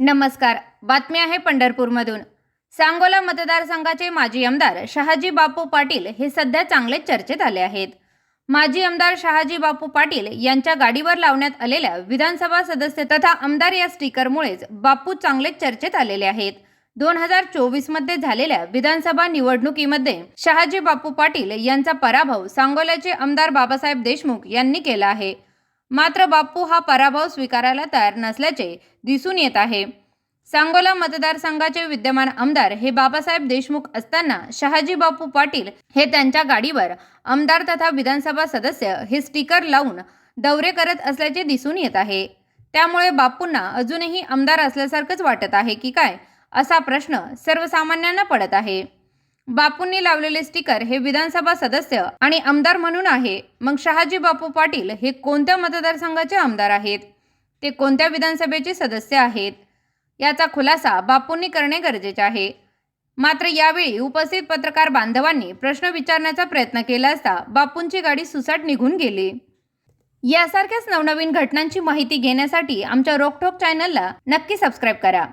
नमस्कार. बातमी आहे पंढरपूरमधून. सांगोला मतदारसंघाचे माजी आमदार शहाजी बापू पाटील हे सध्या चांगलेच चर्चेत आले आहेत. माजी आमदार शहाजी बापू पाटील यांच्या गाडीवर लावण्यात आलेल्या विधानसभा सदस्य तथा आमदार या स्टिकरमुळेच बापू चांगलेच चर्चेत आलेले आहेत. दोन हजार चोवीसमध्ये झालेल्या विधानसभा निवडणुकीमध्ये शहाजी बापू पाटील यांचा पराभव सांगोल्याचे आमदार बाबासाहेब देशमुख यांनी केला आहे. मात्र बाप्पू हा पराभव स्वीकारायला तयार नसल्याचे दिसून येत आहे. सांगोला मतदारसंघाचे विद्यमान आमदार हे बाबासाहेब देशमुख असताना शहाजी बापू पाटील हे त्यांच्या गाडीवर आमदार तथा विधानसभा सदस्य हे स्टिकर लावून दौरे करत असल्याचे दिसून येत आहे. त्यामुळे बापूंना अजूनही आमदार असल्यासारखंच वाटत आहे की काय असा प्रश्न सर्वसामान्यांना पडत आहे. बापूंनी लावलेले स्टिकर हे विधानसभा सदस्य आणि आमदार म्हणून आहे. मग शहाजी बापू पाटील हे कोणत्या मतदारसंघाचे आमदार आहेत? ते कोणत्या विधानसभेचे सदस्य आहेत? याचा खुलासा बापूंनी करणे गरजेचे आहे. मात्र यावेळी उपस्थित पत्रकार बांधवांनी प्रश्न विचारण्याचा प्रयत्न केला असता बापूंची गाडी सुसाट निघून गेली. यासारख्याच नवनवीन घटनांची माहिती घेण्यासाठी आमच्या रोकठोक चॅनलला नक्की सबस्क्राईब करा.